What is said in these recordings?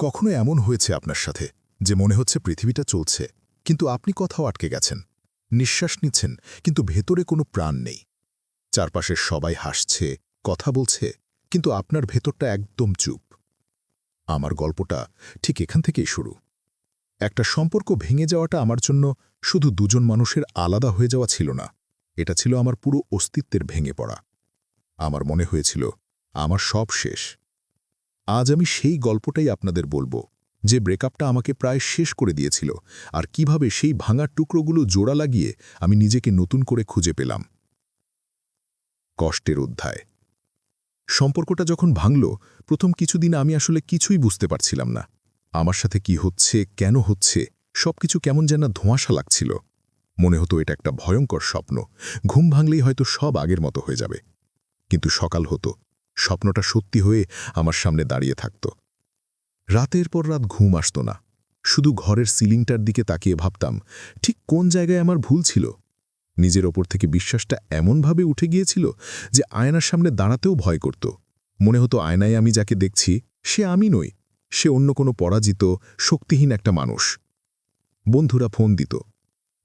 কখনো এমন হয়েছে আপনার সাথে যে মনে হচ্ছে পৃথিবীটা চলছে, কিন্তু আপনি কথাও আটকে গেছেন? নিঃশ্বাস নিচ্ছেন, কিন্তু ভেতরে কোনো প্রাণ নেই। চারপাশের সবাই হাসছে, কথা বলছে, কিন্তু আপনার ভেতরটা একদম চুপ। আমার গল্পটা ঠিক এখান থেকেই শুরু। একটা সম্পর্ক ভেঙে যাওয়াটা আমার জন্য শুধু দুজন মানুষের আলাদা হয়ে যাওয়া ছিল না, এটা ছিল আমার পুরো অস্তিত্বের ভেঙে পড়া। আমার মনে হয়েছিল, আমার সব শেষ। আজ আমি সেই গল্পটাই আপনাদের বলব, যে ব্রেকআপটা আমাকে প্রায় শেষ করে দিয়েছিল, আর কীভাবে সেই ভাঙা টুকরোগুলো জোড়া লাগিয়ে আমি নিজেকে নতুন করে খুঁজে পেলাম। কষ্টের অধ্যায়। সম্পর্কটা যখন ভাঙল, প্রথম কিছুদিন আমি আসলে কিছুই বুঝতে পারছিলাম না। আমার সাথে কি হচ্ছে, কেন হচ্ছে, সবকিছু কেমন যেন ধোঁয়াশা লাগছিল। মনে হতো এটা একটা ভয়ঙ্কর স্বপ্ন, ঘুম ভাঙলেই হয়তো সব আগের মতো হয়ে যাবে। কিন্তু সকাল হতো স্বপ্নটা সত্যি হয়ে আমার সামনে দাঁড়িয়ে থাকত। রাতের পর রাত ঘুম আসত না। শুধু ঘরের সিলিংটার দিকে তাকিয়ে ভাবতাম, ঠিক কোন জায়গায় আমার ভুল ছিল? নিজের ওপর থেকে বিশ্বাসটা এমনভাবে উঠে গিয়েছিল যে আয়নার সামনে দাঁড়াতেও ভয় করত। মনে হতো আয়নায় আমি যাকে দেখছি, সে আমি নই, সে অন্য কোনো পরাজিত, শক্তিহীন একটা মানুষ। বন্ধুরা ফোন দিত।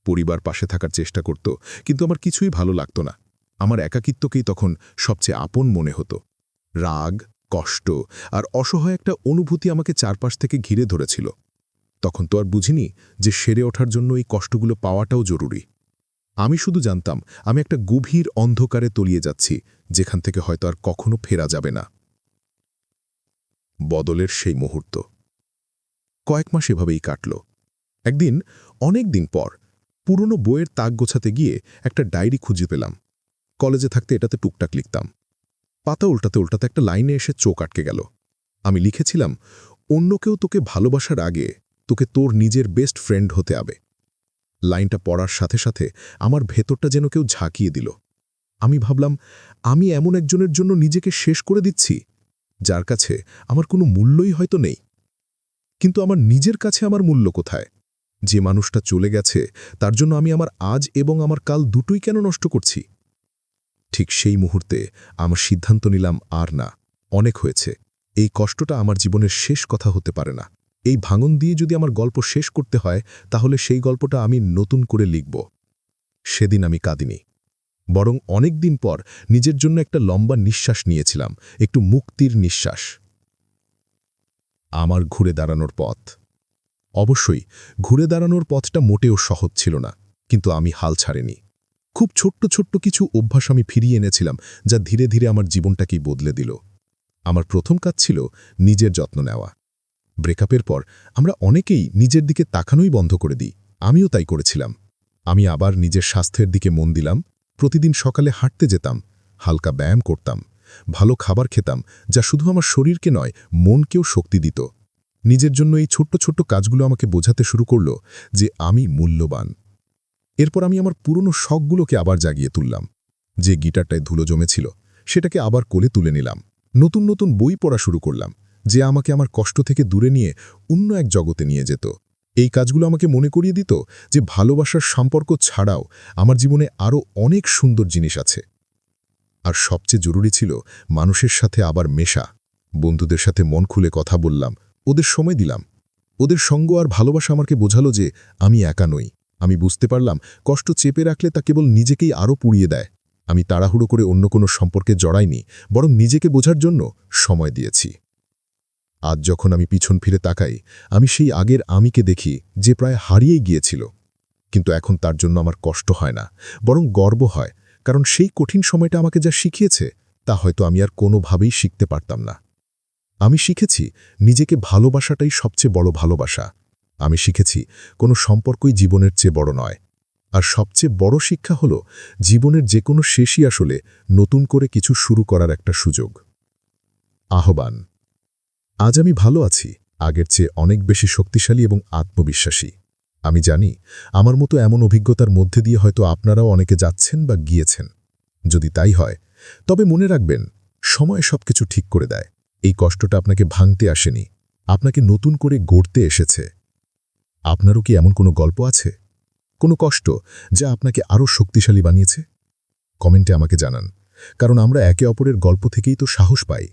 পরিবার পাশে থাকার চেষ্টা করত, কিন্তু আমার কিছুই ভালো লাগত না। আমার একাকিত্বকেই তখন সবচেয়ে আপন মনে হতো। রাগ, কষ্ট আর অসহায় একটা অনুভূতি আমাকে চারপাশ থেকে ঘিরে ধরেছিল। তখন তো আর বুঝিনি যে সেরে ওঠার জন্য এই কষ্টগুলো পাওয়াটাও জরুরি। আমি শুধু জানতাম, আমি একটা গভীর অন্ধকারে তলিয়ে যাচ্ছি, যেখান থেকে হয়তো আর কখনো ফেরা যাবে না। বদলের সেই মুহূর্ত। কয়েক মাস এভাবেই কাটল। একদিন, অনেক দিন পর, পুরনো বইয়ের তাক গোছাতে গিয়ে একটা ডায়েরি খুঁজে পেলাম। কলেজে থাকতে এটাতে টুকটাক লিখতাম। পাতা উল্টাতে উল্টাতে একটা লাইনে এসে চোখ আটকে গেল। আমি লিখেছিলাম, অন্য কেউ তোকে ভালোবাসার আগে তোকে তোর নিজের বেস্ট ফ্রেন্ড হতে হবে। লাইনটা পড়ার সাথে সাথে আমার ভেতরটা যেন কেউ ঝাঁকিয়ে দিল। আমি ভাবলাম, আমি এমন একজনের জন্য নিজেকে শেষ করে দিচ্ছি, যার কাছে আমার কোনো মূল্যই হয়তো নেই। কিন্তু আমার নিজের কাছে আমার মূল্য কোথায়? যে মানুষটা চলে গেছে, তার জন্য আমি আমার আজ এবং আমার কাল দুটোই কেন নষ্ট করছি? ঠিক সেই মুহূর্তে আমার সিদ্ধান্ত নিলাম আর না, অনেক হয়েছে। এই কষ্টটা আমার জীবনের শেষ কথা হতে পারে না। এই ভাঙন দিয়ে যদি আমার গল্প শেষ করতে হয়, তাহলে সেই গল্পটা আমি নতুন করে লিখব। সেদিন আমি কাঁদিনি। বরং অনেক দিন পর নিজের জন্য একটা লম্বা নিঃশ্বাস নিয়েছিলাম, একটু মুক্তির নিঃশ্বাস। আমার ঘুরে দাঁড়ানোর পথ। অবশ্যই, ঘুরে দাঁড়ানোর পথটা মোটেও সহজ ছিল না, কিন্তু আমি হাল ছাড়িনি। খুব ছোট্ট ছোট্ট কিছু অভ্যাস আমি ফিরিয়ে এনেছিলাম, যা ধীরে ধীরে আমার জীবনটাকেই বদলে দিল। আমার প্রথম কাজ ছিল নিজের যত্ন নেওয়া। ব্রেকআপের পর আমরা অনেকেই নিজের দিকে তাকানোই বন্ধ করে দিই। আমিও তাই করেছিলাম। আমি আবার নিজের স্বাস্থ্যের দিকে মন দিলাম, প্রতিদিন সকালে হাঁটতে যেতাম, হালকা ব্যায়াম করতাম, ভালো খাবার খেতাম, যা শুধু আমার শরীরকে নয়, মনকেও শক্তি দিত। নিজের জন্য এই ছোট্ট ছোট্ট কাজগুলো আমাকে বোঝাতে শুরু করল যে আমি মূল্যবান। এরপর আমি আমার পুরনো শখগুলোকে আবার জাগিয়ে তুললাম। যে গিটারটায় ধুলো জমেছিল, সেটাকে আবার কোলে তুলে নিলাম। নতুন নতুন বই পড়া শুরু করলাম, যে আমাকে আমার কষ্ট থেকে দূরে নিয়ে অন্য এক জগতে নিয়ে যেত। এই কাজগুলো আমাকে মনে করিয়ে দিত যে ভালোবাসার সম্পর্ক ছাড়াও আমার জীবনে আরও অনেক সুন্দর জিনিস আছে। আর সবচেয়ে জরুরি ছিল মানুষের সাথে আবার মেশা। বন্ধুদের সাথে মন খুলে কথা বললাম, ওদের সময় দিলাম। ওদের সঙ্গ আর ভালোবাসা আমাকে বোঝালো যে আমি একা নই। আমি বুঝতে পারলাম, কষ্ট চেপে রাখলে তা কেবল নিজেকেই আরও পুড়িয়ে দেয়। আমি তাড়াহুড়ো করে অন্য কোনো সম্পর্কে জড়াইনি, বরং নিজেকে বোঝার জন্য সময় দিয়েছি। আজ যখন আমি পিছন ফিরে তাকাই, আমি সেই আগের আমিকে দেখি যে প্রায় হারিয়েই গিয়েছিল। কিন্তু এখন তার জন্য আমার কষ্ট হয় না, বরং গর্ব হয়, কারণ সেই কঠিন সময়টা আমাকে যা শিখিয়েছে, তা হয়তো আমি আর কোনোভাবেই শিখতে পারতাম না। আমি শিখেছি, নিজেকে ভালোবাসাটাই সবচেয়ে বড় ভালোবাসা। আমি শিখেছি, কোনো সম্পর্কই জীবনের চেয়ে বড় নয়। আর সবচেয়ে বড় শিক্ষা হল, জীবনের যে কোনো শেষই আসলে নতুন করে কিছু শুরু করার একটা সুযোগ। আহ্বান, আজ আমি ভালো আছি, আগের চেয়ে অনেক বেশি শক্তিশালী এবং আত্মবিশ্বাসী। আমি জানি, আমার মতো এমন অভিজ্ঞতার মধ্যে দিয়ে হয়তো আপনারাও অনেকে যাচ্ছেন বা গিয়েছেন। যদি তাই হয়, তবে মনে রাখবেন, সময় সবকিছু ঠিক করে দেয়। এই কষ্টটা আপনাকে ভাঙতে আসেনি। আপনাকে নতুন করে গড়তে এসেছে। আপনারও কি এমন কোনো গল্প আছে? কোনো কষ্ট যা আপনাকে আরও শক্তিশালী বানিয়েছে? কমেন্টে আমাকে জানান, কারণ আমরা একে অপরের গল্প থেকেই তো সাহস পাই।